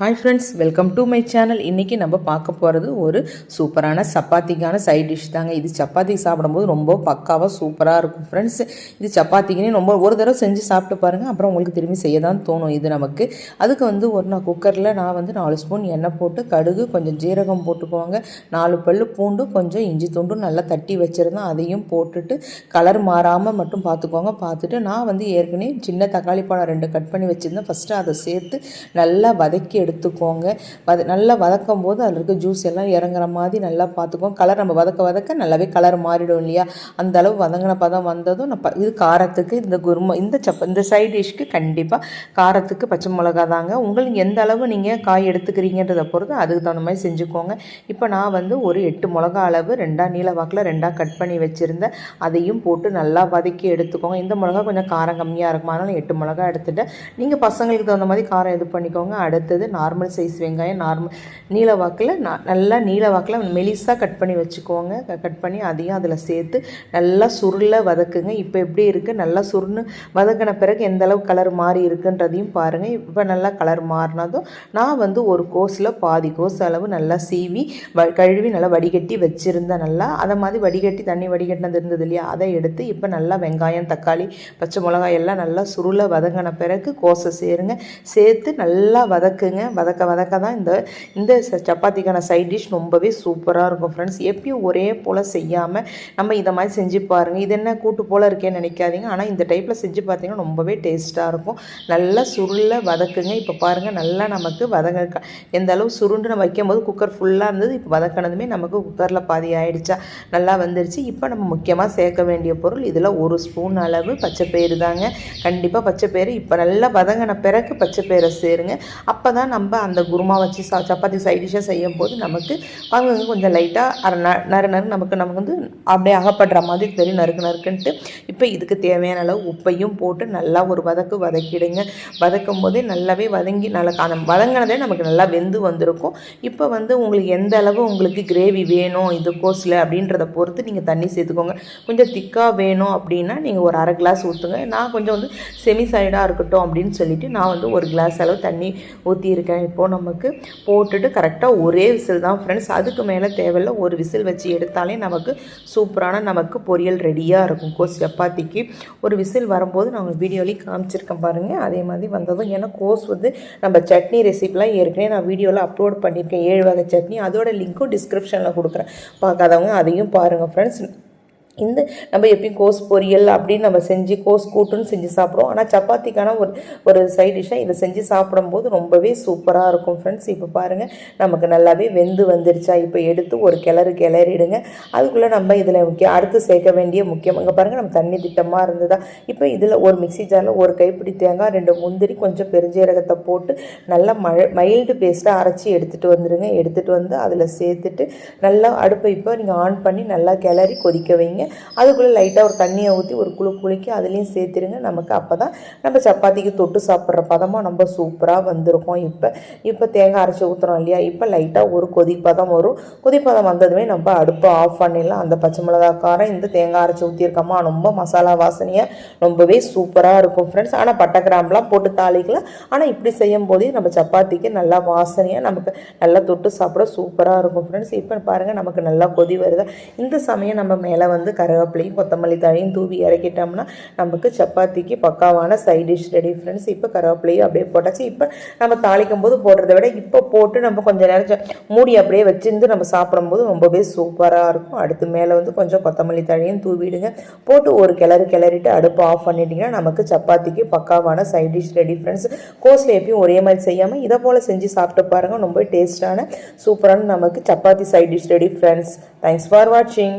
Hi friends welcome to my channel இன்றைக்கி நம்ம பார்க்க போகிறது ஒரு சூப்பரான சப்பாத்திக்கான சைட் டிஷ் தாங்க. இது சப்பாத்தி சாப்பிடும்போது ரொம்ப பக்காவாக சூப்பராக இருக்கும் ஃப்ரெண்ட்ஸ் இது சப்பாத்திக்குன்னு ரொம்ப ஒரு தடவை செஞ்சு சாப்பிட்டு பாருங்கள் அப்புறம் உங்களுக்கு திரும்பி செய்ய தான் தோணும் இது நமக்கு. அதுக்கு வந்து ஒரு நான் குக்கரில் நான் வந்து நாலு ஸ்பூன் எண்ணெய் போட்டு கடுகு கொஞ்சம் ஜீரகம் போட்டுக்குவாங்க நாலு பல் பூண்டு கொஞ்சம் இஞ்சி துண்டும் நல்லா தட்டி வச்சுருந்தேன் அதையும் போட்டுட்டு கலர் மாறாமல் மட்டும் பார்த்துக்கோங்க. பார்த்துட்டு நான் வந்து ஏற்கனவே சின்ன தக்காளி பழம் ரெண்டு கட் பண்ணி வச்சுருந்தேன். ஃபஸ்ட்டு அதை சேர்த்து நல்லா வதக்கி எடுத்துக்கோங்க. வத நல்லா வதக்கும் போது அதில் இருக்க ஜூஸ் எல்லாம் இறங்குற மாதிரி நல்லா பார்த்துக்கோங்க கலர் நம்ம வதக்க வதக்க நல்லாவே கலர் மாறிடும் இல்லையா? அந்த அளவு வதங்கின பதம் வந்ததும் நான் இது காரத்துக்கு இந்த குருமா இந்த சப்ப இந்த சைட் டிஷ்க்கு கண்டிப்பாக காரத்துக்கு பச்சை மிளகா தாங்க. உங்களுக்கு எந்த அளவு நீங்கள் காய் எடுத்துக்கிறீங்கன்றதை பொறுத்து அதுக்கு தகுந்த மாதிரி செஞ்சுக்கோங்க. இப்போ நான் வந்து ஒரு எட்டு மிளகா அளவு ரெண்டாக நீல வாக்கில் ரெண்டாக கட் பண்ணி வச்சுருந்தேன். அதையும் போட்டு நல்லா வதக்கி எடுத்துக்கோங்க. இந்த மிளகா கொஞ்சம் காரம் கம்மியாக இருக்கும். அதனால் எட்டு மிளகா எடுத்துட்டேன். நீங்கள் பசங்களுக்கு தகுந்த மாதிரி காரம் இது பண்ணிக்கோங்க. அடுத்தது நார்மல் சைஸ் வெங்காயம் நார்மல் நீல வாக்கில் நல்லா நீல வாக்கில் மெலிசாக கட் பண்ணி வச்சுக்கோங்க. கட் பண்ணி அதையும் அதில் சேர்த்து நல்லா சுருள வதக்குங்க. இப்போ எப்படி இருக்குது நல்லா சுருன்னு வதக்கின பிறகு எந்த அளவு கலர் மாறி இருக்குன்றதையும் பாருங்கள் இப்போ நல்லா கலர் மாறினதும் நான் வந்து ஒரு கோஸில் பாதி கோஸ் அளவு நல்லா சீவி வ கழுவி நல்லா வடிகட்டி வச்சுருந்தேன் நல்லா. அதை மாதிரி வடிகட்டி தண்ணி வடிகட்டினது இருந்தது இல்லையா? அதை எடுத்து இப்போ நல்லா வெங்காயம் தக்காளி பச்சை மிளகாய் எல்லாம் நல்லா சுருளை வதங்கின பிறகு கோஸை சேருங்க. சேர்த்து நல்லா வதக்குங்க. வதக்க வதக்க தான் இந்த இந்த ச- சப்பாத்திக்கான சைட் டிஷ் ரொம்பவே சூப்பராக இருக்கும் ஃப்ரெண்ட்ஸ் எப்பயும் ஒரே போல் செய்யாமல் நம்ம இதை மாதிரி செஞ்சு பாருங்கள் இது என்ன கூட்டு போல் இருக்கேன்னு நினைக்காதீங்க. ஆனால் இந்த டைப்பில் செஞ்சு பார்த்தீங்கன்னா ரொம்பவே டேஸ்ட்டாக இருக்கும். நல்லா சுருளில் வதக்குங்க. இப்போ பாருங்கள் நல்லா நமக்கு வதங்க எந்த அளவு சுருண்டு நம்ம வைக்கும்போது குக்கர் ஃபுல்லாக இருந்தது. இப்போ வதக்கினதுமே நமக்கு குக்கரில் பாதி ஆகிடுச்சா நல்லா வந்துருச்சு. இப்போ நம்ம முக்கியமாக சேர்க்க வேண்டிய பொருள் இதில் ஒரு ஸ்பூன் அளவு பச்சைப்பயிறு தாங்க. கண்டிப்பாக பச்சைப்பயிறு. இப்போ நல்லா வதங்கின பிறகு பச்சை சேருங்க. அப்போ தான் நம்ம அந்த குருமா வச்சு சா சப்பாத்தி சைட் டிஷ்ஷாக செய்யும் போது நமக்கு அவங்க கொஞ்சம் லைட்டாக அரை ந- நறு நறு நமக்கு நமக்கு வந்து அப்படியே அகப்படுற மாதிரி தெரியும் நறுக்கு நறுக்குன்ட்டு. இப்போ இதுக்கு தேவையான அளவு உப்பையும் போட்டு நல்லா ஒரு வதக்கு வதக்கிடுங்க. வதக்கும் போதே நல்லாவே வதங்கி நல்லா அந்த வதங்கினதே நமக்கு நல்லா வெந்து வந்திருக்கும். இப்போ வந்து உங்களுக்கு எந்த அளவு உங்களுக்கு கிரேவி வேணும் இது கோஸில் அப்படின்றத பொறுத்து நீங்கள் தண்ணி சேர்த்துக்கோங்க. கொஞ்சம் திக்காக வேணும் அப்படின்னா நீங்கள் ஒரு அரை கிளாஸ் ஊற்றுங்க நான் கொஞ்சம் வந்து செமி சைடாக இருக்கட்டும் அப்படின்னு சொல்லிட்டு நான் வந்து ஒரு கிளாஸ் அளவு தண்ணி ஊற்றி ஊற்றியிருக்கேன் இப்போது நமக்கு போட்டுட்டு கரெக்டாக ஒரே விசில் தான் ஃப்ரெண்ட்ஸ் அதுக்கு மேலே தேவையில்ல ஒரு விசில் வச்சு எடுத்தாலே நமக்கு சூப்பரான நமக்கு பொரியல் ரெடியாக இருக்கும். கோஸ் சப்பாத்திக்கு ஒரு விசில் வரும்போது நான் வீடியோலேயும் காமிச்சிருக்கேன் பாருங்கள் அதே மாதிரி வந்ததும் ஏன்னா கோஸ் வந்து நம்ம சட்னி ரெசிபிலாம் ஏற்கனவே நான் வீடியோவில் அப்லோட் பண்ணியிருக்கேன். ஏழு வகை சட்னி. அதோட லிங்க்கும் டிஸ்கிரிப்ஷனில் கொடுக்குறேன். பார்க்காதவங்க அதையும் பாருங்கள் ஃப்ரெண்ட்ஸ் இந்த நம்ம எப்பயும் கோஸ் பொரியல் அப்படின்னு நம்ம செஞ்சு கோஸ் கூட்டுன்னு செஞ்சு சாப்பிடுவோம். ஆனால் சப்பாத்திக்கான ஒரு ஒரு சைட் டிஷ்ஷாக இதை செஞ்சு சாப்பிடும்போது ரொம்பவே சூப்பராக இருக்கும் ஃப்ரெண்ட்ஸ் இப்போ பாருங்கள் நமக்கு நல்லாவே வெந்து வந்துருச்சா? இப்போ எடுத்து ஒரு கிளறு கிளறிடுங்க. அதுக்குள்ளே நம்ம இதில் முக்கிய அடுத்து சேர்க்க வேண்டிய முக்கியம் இங்கே பாருங்கள் நம்ம தண்ணி திட்டமாக இருந்ததா? இப்போ இதில் ஒரு மிக்ஸி ஜாரில் ஒரு கைப்பிடி தேங்காய் ரெண்டு முந்திரி கொஞ்சம் பெருஞ்சீரகத்தை போட்டு நல்லா மழை மைல்டு பேஸ்ட்டாக அரைச்சி எடுத்துகிட்டு வந்துடுங்க எடுத்துகிட்டு வந்து அதில் சேர்த்துட்டு நல்லா அடுப்பை இப்போ நீங்கள் ஆன் பண்ணி நல்லா கிளறி கொதிக்க வைங்க. அதுக்குள்ளே லைட்டாக ஒரு தண்ணியை ஊற்றி ஒரு குழு குளிக்க அதுலேயும் சேர்த்துருங்க. நமக்கு அப்போ தான் நம்ம சப்பாத்திக்கு தொட்டு சாப்பிட்ற பதமாக நம்ம சூப்பராக வந்திருக்கும் இப்போ. இப்போ தேங்காய் அரைச்சி ஊற்றுறோம் இல்லையா? இப்போ லைட்டாக ஒரு கொதிப்பதம் வரும். கொதிப்பதம் வந்ததுமே நம்ம அடுப்பை ஆஃப் பண்ணிடலாம். அந்த பச்சை மிளகா காரம் இந்த தேங்காய் அரைச்சி ஊற்றிருக்கோமா ரொம்ப மசாலா வாசனையாக ரொம்பவே சூப்பராக இருக்கும் ஃப்ரெண்ட்ஸ் ஆனால் பட்டை கிராம்பெலாம் போட்டு தாளிக்கலாம் ஆனால் இப்படி செய்யும் போதே நம்ம சப்பாத்திக்கு நல்லா வாசனையாக நமக்கு நல்லா தொட்டு சாப்பிட சூப்பராக இருக்கும் ஃப்ரெண்ட்ஸ் இப்போ பாருங்கள் நமக்கு நல்லா கொதி வருதா. இந்த சமயம் நம்ம மேலே வந்து கருவேப்பிலையும் கொத்தமல்லி தழையும் தூவி இறக்கிட்டோம்னா நமக்கு சப்பாத்திக்கு பக்காவான சைட் டிஷ் ரெடி ஃப்ரெண்ட்ஸ் இப்போ கருவேப்பிலையும் அப்படியே போட்டாச்சு. இப்போ நம்ம தாளிக்கும் போது போடுறத விட இப்போ போட்டு நம்ம கொஞ்சம் நேரம் மூடி அப்படியே வச்சிருந்து நம்ம சாப்பிடும்போது ரொம்பவே சூப்பராக இருக்கும். அடுத்து மேலே வந்து கொஞ்சம் கொத்தமல்லி தழையும் தூவிடுங்க. போட்டு ஒரு கிளறு கிளறிட்டு அடுப்பு ஆஃப் பண்ணிட்டீங்கன்னா நமக்கு சப்பாத்திக்கு பக்காவான சைட் டிஷ் ரெடி ஃப்ரெண்ட்ஸ் கோஸில் எப்பயும் ஒரே மாதிரி செய்யாமல் இதை போல் செஞ்சு சாப்பிட்டு பாருங்கள் ரொம்ப டேஸ்டான சூப்பரான நமக்கு chapati side dish ready friends thanks for வாட்சிங்